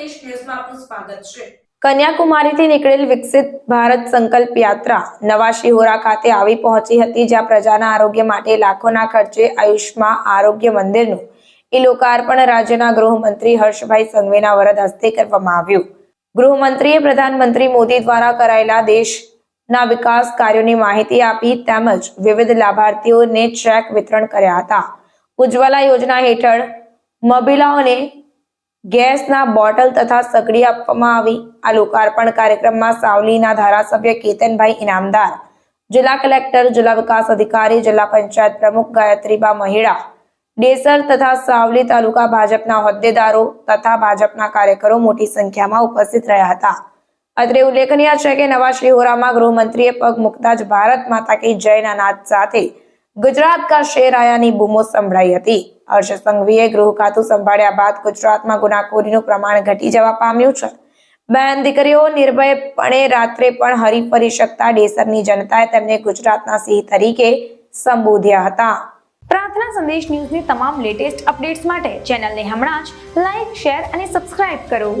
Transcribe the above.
ન્યૂઝમાં આપનું સ્વાગત છે. કન્યાકુમારીથી નીકળેલ વિકસિત ભારત સંકલ્પ યાત્રા નવા શિહોરા ખાતે આવી પહોંચી હતી, જ્યાં પ્રજાના આરોગ્ય માટે લાખોના ખર્ચે આયુષ્માં આરોગ્ય મંદિરનું એ લોકાર્પણ રાજ્યના ગૃહમંત્રી હર્ષભાઈ સંઘવીના વરદ હસ્તે કરવામાં આવ્યું. ગૃહમંત્રીએ પ્રધાનમંત્રી મોદી દ્વારા કરાયેલા દેશના વિકાસ કાર્યોની માહિતી આપી તેમજ વિવિધ લાભાર્થીઓને ચેક વિતરણ કર્યા હતા. ઉજ્જવલા યોજના હેઠળ મહિલાઓને ગેસના બોટલ તથા સગડી આપવામાં આવી. આ લોકાર્પણ કાર્યક્રમમાં સાવલીના ધારાસભ્ય કેતનભાઈ ઇનામદાર, જિલ્લા કલેક્ટર, જિલ્લા વિકાસ અધિકારી, જિલ્લા પંચાયત પ્રમુખ ગાયત્રીબા મહિડા, ડેસર તથા સાવલી તાલુકા ભાજપના હોદ્દેદારો તથા ભાજપના કાર્યકરો મોટી સંખ્યામાં ઉપસ્થિત રહ્યા હતા. અત્રે ઉલ્લેખનીય છે કે નવા શ્રીહોરામાં ગૃહમંત્રીએ પગ મૂકતા જ ભારત માતા કી જયના નાદ સાથે ગુજરાત કા શેર આયાની બૂમો સંભળાઈ હતી. હર્ષ સંઘવીએ ગૃહ ખાતું સંભાળ્યા બાદ ગુજરાતમાં ગુનાખોરીનું પ્રમાણ ઘટી જવા પામ્યું છે. બેન દીકરીઓ નિર્ભયપણે રાત્રે પણ હરી ફરી શકતા ડેસરની જનતાએ તેમને ગુજરાતના સિંહ તરીકે સંબોધ્યા હતા. પ્રાર્થના સંદેશ ન્યૂઝની તમામ લેટેસ્ટ અપડેટ્સ માટે ચેનલને હમણાં જ લાઈક, શેર અને સબસ્ક્રાઇબ કરો.